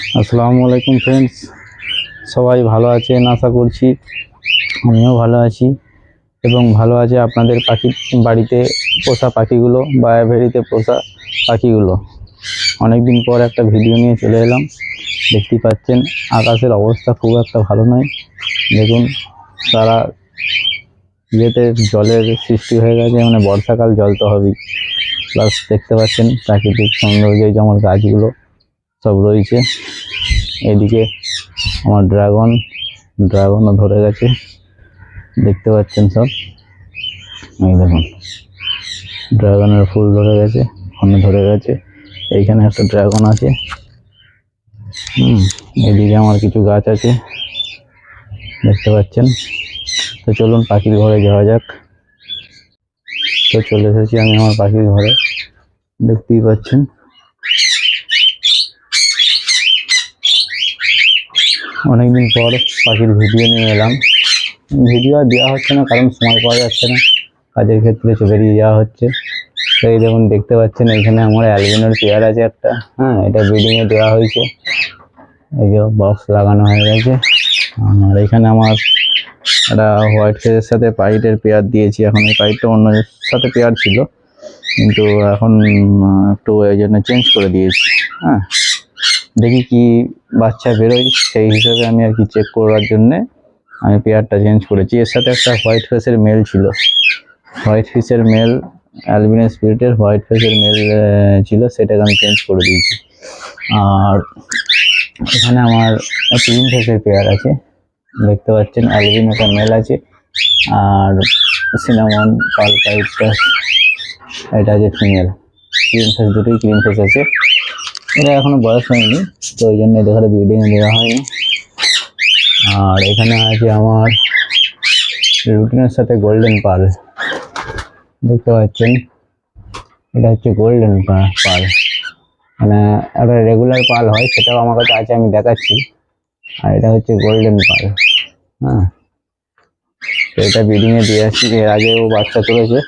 আসসালামু আলাইকুম ফ্রেন্ডস সবাই ভালো আছেন? আশা করছি আমিও ভালো আছি এবং ভালো আছে আপনাদের পাখি বাড়িতে পোষা পাখিগুলো বা পোষা পাখিগুলো। অনেক দিন পর একটা ভিডিও নিয়ে চলে এলাম। দেখতেই পাচ্ছেন, আকাশের অবস্থা খুব একটা ভালো নয়। দেখুন, তারা ইয়েতে জলের সৃষ্টি হয়ে গেছে মানে বর্ষাকাল জল তো হবেই। প্লাস দেখতে পাচ্ছেন প্রাকৃতিক সৌন্দর্য, যেমন গাছগুলো। সব রয়েছে। এদিকে আমার ড্রাগন, ড্রাগনও ধরে গেছে। দেখতে পাচ্ছেন সব। এই দেখুন, ড্রাগনের ফুল ধরে গেছে ফোনে ধরে গেছে। এইখানে একটা ড্রাগন আছে। হুম, এদিকে আমার কিছু গাছ আছে। দেখতে পাচ্ছেন? তো চলুন পাখির ঘরে যাওয়া যাক। তো চলে এসেছি আমি আমার পাখির ঘরে। দেখতেই পাচ্ছেন? অনেকদিন পর পাখির ভিডিও নিয়ে এলাম। ভিডিও আর দেওয়া হচ্ছে না, কারণ সময় পাওয়া যাচ্ছে না। কাজের ক্ষেত্রে বেরিয়ে যাওয়া হচ্ছে। তো এই দেখুন, দেখতে পাচ্ছেন এখানে আমার অ্যালবিনোর পেয়ার আছে একটা। হ্যাঁ এটা ব্রিডিংয়ে দেওয়া হয়েছে। এই যে বক্স লাগানো হয়ে গেছে। আর এখানে আমার একটা হোয়াইট ফেসের সাথে পাইটের পেয়ার দিয়েছি। এখন এই পাইটটা অন্য সাথে পেয়ার ছিল। কিন্তু এখন একটু এই জন্য চেঞ্জ করে দিয়েছি। হ্যাঁ। দেখি কি বাচ্চা বেরোয়, সেই হিসাবে আমি আর কি চেক করার জন্যে আমি পেয়ারটা চেঞ্জ করেছি। এর সাথে একটা হোয়াইট ফেসের মেল ছিল। হোয়াইট ফিসের মেল অ্যালবিনো স্পিরিটের হোয়াইট ফেসের মেল ছিল, সেটাকে আমি চেঞ্জ করে দিয়েছি। আর এখানে আমার তিন ফেসের পেয়ার আছে। দেখতে পাচ্ছেন অ্যালবিন একটা মেল আছে, আর সিনামন পাল এটা আছে ফিমেল ক্রিম ফেস দুটোই ক্রিম ফেস আছে। এটা এখনও বয়স হয়নি, তো ওই জন্য এদের ব্রিডিংয়ে দেওয়া হয়নি। আর এখানে আছে আমার রুটিনের সাথে গোল্ডেন পাল দেখতে পাচ্ছেন? এটা হচ্ছে গোল্ডেন পাল মানে একটা রেগুলার পাল হয়, সেটাও আমার কাছে আছে, আমি দেখাচ্ছি। আর এটা হচ্ছে গোল্ডেন পাল হ্যাঁ। তো এটা ব্রিডিংয়ে দিয়ে আসছি। এর আগে ও বাচ্চা তুলেছে,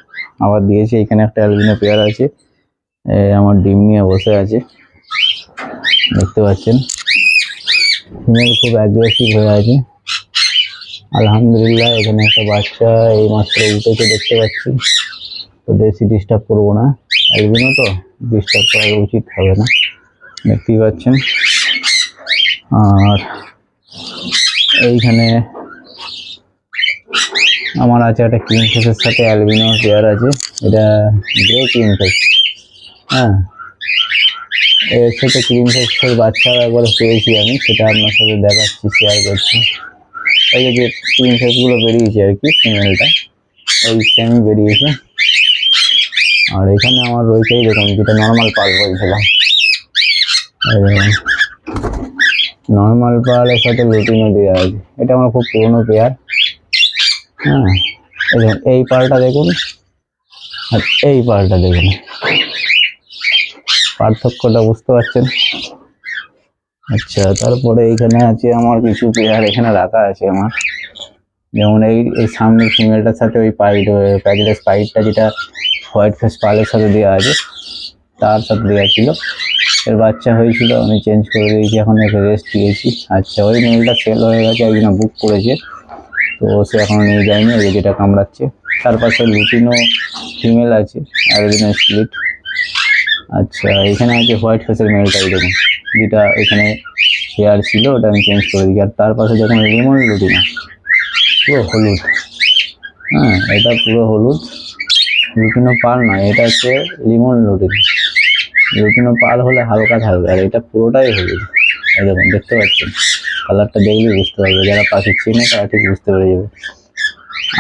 আবার দিয়েছি। এখানে একটা অ্যালবিনো পেয়ার আছে। এ, আমার ডিম নিয়ে বসে আছে। দেখতে পাচ্ছেন। ফিমেল খুব অ্যাগ্রেসিভ হয়ে আছে। আলহামদুলিল্লাহ, এখানে একটা বাচ্চা এই মাত্র উঠেছে দেখতে পাচ্ছি। তো বেশি ডিস্টার্ব করব না। অ্যালবিনো তো ডিস্টার্ব করা উচিত হবে না। দেখতেই পাচ্ছেন। আর এইখানে আমার আছে একটা ক্রিম ফেসের সাথে অ্যালবিনো পেয়ার আছে। এটা গ্রে ফেস হ্যাঁ। সাথে ক্রিম ফেসের বাচ্চা একবার পেয়েছি আমি, সেটা আপনার সাথে দেখাচ্ছি শেয়ার করছি। এই যে ক্রিম ফেসগুলো বেরিয়েছে আর কি ফিমেলটা ওই সেমই বেরিয়েছে। আর এখানে আমার রয়েছে দেখুন, যেটা নর্মাল পাল বলছিলাম। নর্মাল পালের সাথে লুটিনও দেওয়া আছে। এটা আমার খুব পুরনো পেয়ার হ্যাঁ এই পালটা দেখুন। আর এই পালটা দেখুন। পার্থক্যটা বুঝতে পারছেন? আচ্ছা তারপরে এইখানে আছে আমার কিছু পেয়ার, এখানে রাখা আছে আমার। যেমন এই এই সামনের ফিমেলটার সাথে ওই পাইট প্যাকেটের পাইটটা যেটা হোয়াইট ফেস পালের সাথে দেওয়া আছে, তার সাথে দেওয়া ছিল। এর বাচ্চা হয়েছিল, আমি চেঞ্জ করে দিয়েছি, এখন একে রেস্ট দিয়েছি। আচ্ছা ওই মেলটা সেল হয়ে গেছে, একজন বুক করেছে। তো সে এখনও নিয়ে যায়নি, ওই যেটা কামড়াচ্ছে। তার পাশে লুটিনো ফিমেল আছে, অ্যালবিনো স্প্লিট। আচ্ছা এখানে আছে হোয়াইট ফেসের মেলটাই দেখুন, যেটা এখানে হেয়ার ছিল, ওটা আমি চেঞ্জ করে দিই। আর তার পাশে যখন লেমন লুটিনো, পুরো হলুদ। হ্যাঁ এটা পুরো হলুদ। লুটিনো পাল না, এটা হচ্ছে লিমন লুটিনো। লুটিনো পাল হলে হালকা থাকবে, আর এটা পুরোটাই হলুদ। এই দেখুন, দেখতে পাচ্ছেন? কালারটা দেখলে বুঝতে পারবে, যারা পাখি চিনে তারা ঠিক বুঝতে পেরে যাবে।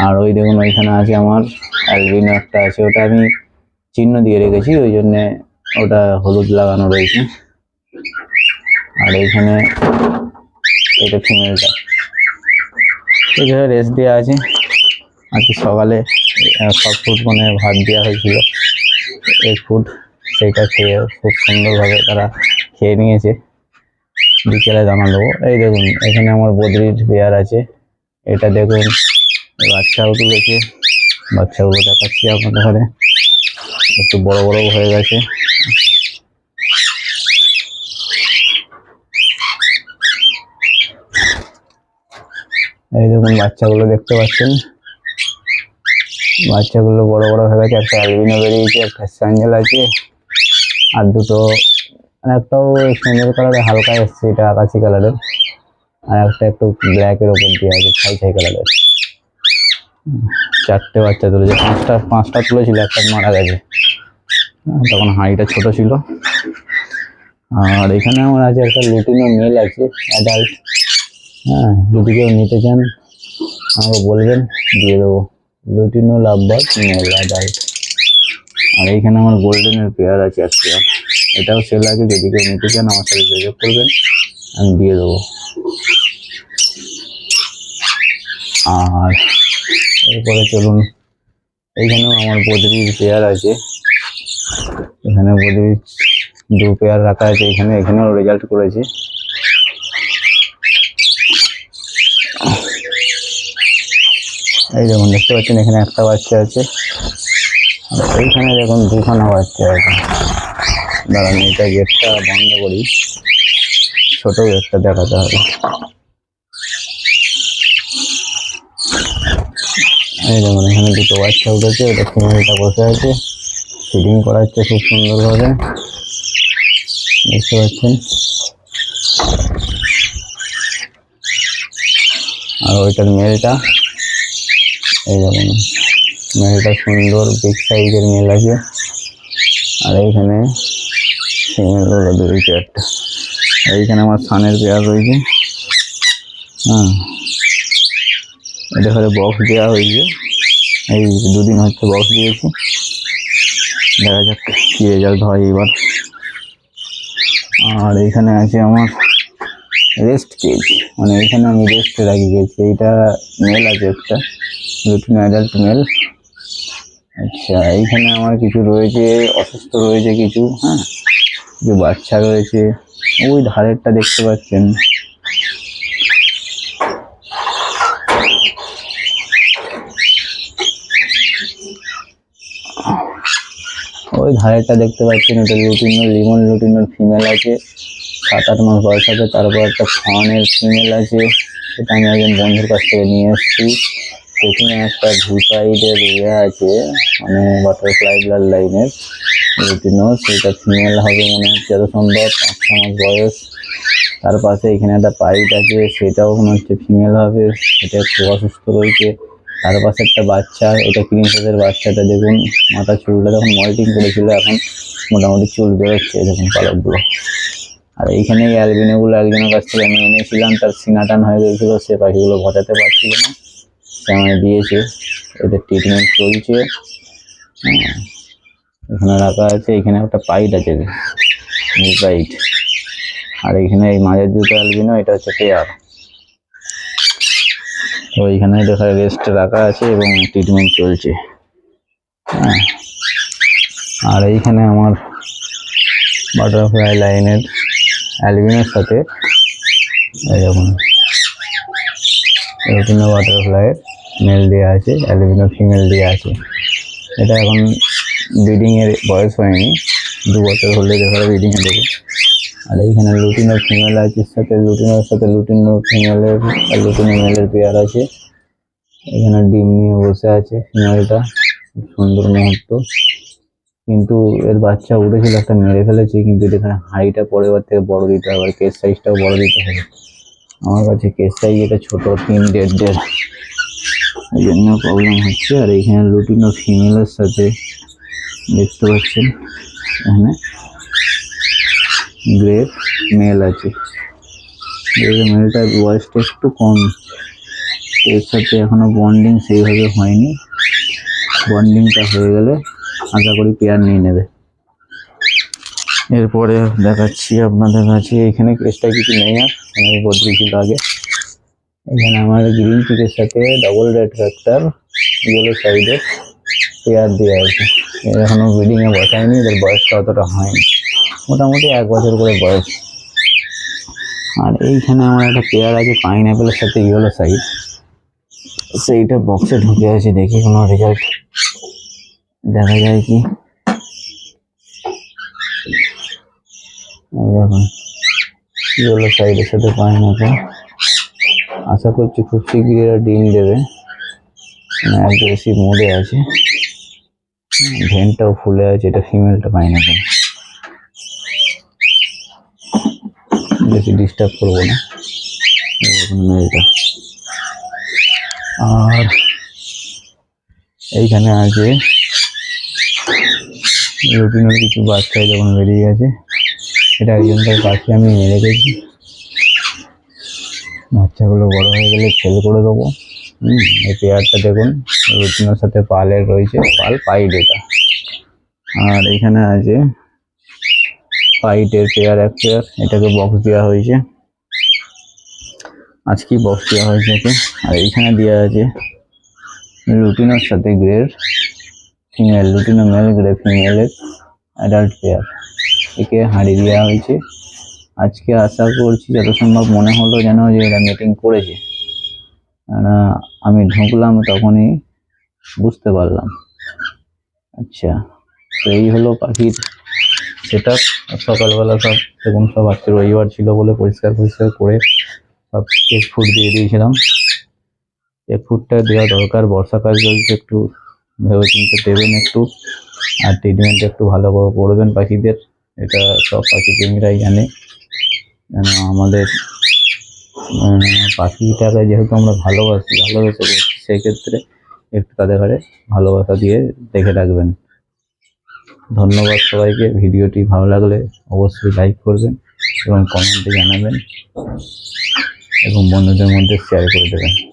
আর ওই দেখুন, ওইখানে আছে আমার অ্যালবিনো, একটা আছে, ওটা আমি চিহ্ন দিয়ে রেখেছি, ওই জন্যে ওটা হলুদ লাগানো রয়েছে। আর এইখানে এটা ফিমেলটা। এখানে রেস্ট দেওয়া আছে। আজকে সকালে সব ফুড মানে ভাত দেওয়া হয়েছিল। এই ফুড সেইটা খেয়ে খুব সুন্দরভাবে তারা খেয়ে নিয়েছে। বিকেলে দানা দেবো এই দেখুন, এখানে আমার বদ্রির পেয়ার আছে। এটা দেখুন বাচ্চাও তুলেছে। বাচ্চাগুলো দেখাচ্ছি আপনাদের ঘরে। একটু বড় বড় হয়ে গেছে। এই দেখুন, বাচ্চাগুলো দেখতে পাচ্ছেন। বাচ্চাগুলো বড় বড় হয়ে গেছে, একটা অ্যালবিনো বেরিয়েছে, একটা স্যান্ডেল আছে, আর দুটো একটাও স্যাঞ্জেল কালারে হালকা এসছে, এটা আকাশি কালারের আর একটা একটু ব্ল্যাকের ওপর দিয়ে আছে, ছাই ছাই কালারের চারটে বাচ্চা তুলেছে, পাঁচটা পাঁচটা তুলেছিল, একটা মারা গেছে। তখন হাঁড়িটা ছোট ছিল। আর এখানে আমার আছে একটা লুটিনো মেল আছে অ্যাডাল্ট হ্যাঁ যদি কেউ নিতে চান, আমাকে বলবেন, দিয়ে দেবো। লুটিনো লাভবার্ড মেল অ্যাডাল্ট আর এইখানে আমার গোল্ডেনের পেয়ার আছে এক পেয়ার এটাও সেল আছে যদি কেউ নিতে চান, আমার সাথে যোগাযোগ করবেন, আমি দিয়ে দেবো। আর এরপরে চলুন, এইখানেও আমার বদ্রির পেয়ার আছে। এখানে বদ্রির দু পেয়ার রাখা আছে, এখানে, এখানেও রেজাল্ট করেছে। এই দেখুন, দেখতে পাচ্ছেন এখানে একটা বাচ্চা আছে। এইখানে দেখুন দুখানা বাচ্চা আছে। দাঁড়ান, এটা গেটটা বন্ধ করি। ছোট গেটটা দেখাতে হবে। এই দেখুন, এখানে দুটো বাচ্চা উঠেছে এটা ফিমেলটা বসে আছে। ফিডিং করাচ্ছে খুব সুন্দরভাবে। দেখতে পাচ্ছেন। আর ওইটার মেলটা এই দেখুন মেলটা সুন্দর বিগ সাইজের মেল আছে আর এইখানে দুই চারটা। আর এইখানে আমার সানের পেয়ার রয়েছে হ্যাঁ এটা হলে বক্স দেওয়া হয়েছে। এই দুদিন হচ্ছে বক্স দিয়েছি। দেখা যাক কী রেজাল্ট হয় এবার আর এখানে আছে আমার রেস্ট কেজ মানে এখানে আমি রেস্ট রাখি গেছি। এইটা মেল আছে একটা। রুটিন অ্যাডাল্ট মেল আচ্ছা এইখানে আমার কিছু রয়েছে, অসুস্থ রয়েছে কিছু হ্যাঁ? কিছু বাচ্চা রয়েছে। ওই ধারেরটা দেখতে পাচ্ছেন। ওই ধারেরটা দেখতে পাচ্ছেন। ওটা লুটিনোর লিমন লুটিনোর ফিমেল আছে। সাত আট মাস বয়স আছে তারপর একটা ফনের ফিমেল আছে, সেটা আমি একজন বন্ধুর কাছ থেকে নিয়ে এসেছি। সেখানে একটা ভিপাইডের ইয়ে আছে মানে বাটারফ্লাই ব্লাড লাইনের লুটিনো সেটা ফিমেল হবে মনে হচ্ছে যত সম্ভব পাঁচ ছ মাস বয়স। তার পাশে এখানে একটা পাইট আছে, সেটাও মনে হচ্ছে ফিমেল হবে, সেটা একটু অসুস্থ রয়েছে। তার পাশে একটা বাচ্চা, এটা প্রিন্সেসের বাচ্চাটা, দেখুন মাথা চুলটা তখন মল্টিং করেছিল, এখন মোটামুটি চুল বেরোচ্ছে, দেখুন কালারগুলো আর এইখানে এই অ্যালবিনোগুলো একজনের কাছ থেকে আমি এনেছিলাম তার সিনাটান হয়ে গেছিল সে পাখিগুলো ঘটাতে পারছিল না। সে আমায় দিয়েছে এদের ট্রিটমেন্ট চলছে। হ্যাঁ, এখানে রাখা আছে এখানে একটা পাইট আছে। পাইট আর এখানে এই মাঝের দুটো অ্যালবিনো এটা হচ্ছে পেয়ার তো এইখানে দেখা রেস্ট রাখা আছে এবং ট্রিটমেন্ট চলছে। হ্যাঁ আর এইখানে আমার বাটারফ্লাই লাইনের অ্যালবিনের সাথে দেখুন রুটিনো বাটারফ্লাইয়ের মেল দেওয়া আছে অ্যালবিনো ফিমেল দেওয়া আছে। এটা এখন ব্রিডিংয়ের বয়স হয়নি, দু বছর হলে দেখা ব্রিডিংয়ে দেবে। আর এইখানে লুটিনো ফিমেল আছে সাথে লুটিনোর সাথে লুটিনো ফিমেলের আর লুটিনো মেলের পেয়ার আছে। এখানে ডিম নিয়ে বসে আছে ফিমেলটা সুন্দর মুহূর্ত। কিন্তু এর বাচ্চা উঠেছিল একটা মেরে ফেলেছে, কিন্তু এখানে হাইটা পরের থেকে বড় দিতে হবে, আর কেস সাইজটাও বড় দিতে হবে। আমার কাছে কেস সাইজ এটা ছোট, তিন, দেড় দেড়। এই জন্য প্রবলেম হচ্ছে, আর এইখানে লুটিনো ফিমেলের সাথে দেখতে পাচ্ছেন, এখানে গ্রেপ মেল আছে। মেলটার বয়সটা একটু কম, এর সাথে এখনও বন্ডিং সেইভাবে হয়নি। বন্ডিংটা হয়ে গেলে আশা করি পেয়ার নিয়ে নেবে। এরপরে দেখাচ্ছি আপনাদের কাছে, এখানে কেসটা কিছু নেই আর? বদলি ছিল আগে। এখানে আমার গ্রিন চিকের সাথে ডবল রেড ফ্যাক্টর ইয়েলো সাইডে পেয়ার দেওয়া আছে। এর এখনও ব্রিডিংয়ে বসায়নি, এদের বয়সটা অতটা হয়নি। মোটামুটি এক বছর করে বয়স। আর এইখানে আমার একটা পেয়ার আছে পাইন অ্যাপেলের সাথে ইয়েলো সাইড সেইটা বক্সে ঢুকে আছে, দেখি কোনো রেজাল্ট দেখা যায় কি? দেখুন ইয়েলো সাইডের সাথে অ্যাপেল আশা করছি খুব শীঘ্রই ডিম দেবে। অ্যাগ্রেসিভ মোডে আছে। ভেনটাও ফুলে আছে, এটা ফিমেলটা পাই না বেশি ডিস্টার্ব করব না। মেলটা আর এইখানে আছে রুটিনের কিছু বাচ্চা যখন বেরিয়ে গেছে, এটা একজনকার কাছে আমি এনে রেখেছি বাচ্চাগুলো বড় হয়ে গেলে ছেলে করে দেবো। হুম, এই পেয়ারটা দেখুন রুটিনের সাথে পালের রয়েছে, পাল পাইড এটা। আর এখানে আছে পাইটের পেয়ার, এক পেয়ার, এটাকে বক্স দেওয়া হয়েছে। আজকেই বক্স দেওয়া হয়েছে আর এইখানে দেওয়া আছে রুটিনের সাথে গ্রের ফিমেল লুটিনো মেল গ্রে ফিমেলের অ্যাডাল্ট পেয়ার একে হাঁড়ি দেওয়া হয়েছে। আজকে আশা করছি যত সম্ভব মনে হলো যেন যে এরা মিটিং করেছে। আমি ঢুকলাম তখনই বুঝতে পারলাম। আচ্ছা তো এই হলো পাখির সেট সকালবেলা সব দেখুন সব আজকে রবিবার ছিল বলে পরিষ্কার পরিষ্কার করে সব এক ফুট দিয়ে দিয়েছিলাম। এক ফুটটা দেওয়া দরকার, বর্ষাকাল চলছে একটু ভেবে চিন্তে দেবেন একটু। আর ট্রিটমেন্ট একটু ভালো করে করবেন পাখিদের। এটা সব পাখি প্রেমীরাই জানে। যেন আমাদের উম, পাখিটাকে যেহেতু আমরা ভালোবাসি ভালোবেসে করছি সেক্ষেত্রে একটু তাদের ঘরে ভালোবাসা দিয়ে দেখে রাখবেন। ধন্যবাদ সবাইকে। ভিডিওটি ভালো লাগলে অবশ্যই লাইক করবেন এবং কমেন্টে জানাবেন এবং বন্ধুদের মধ্যে শেয়ার করে দেবেন।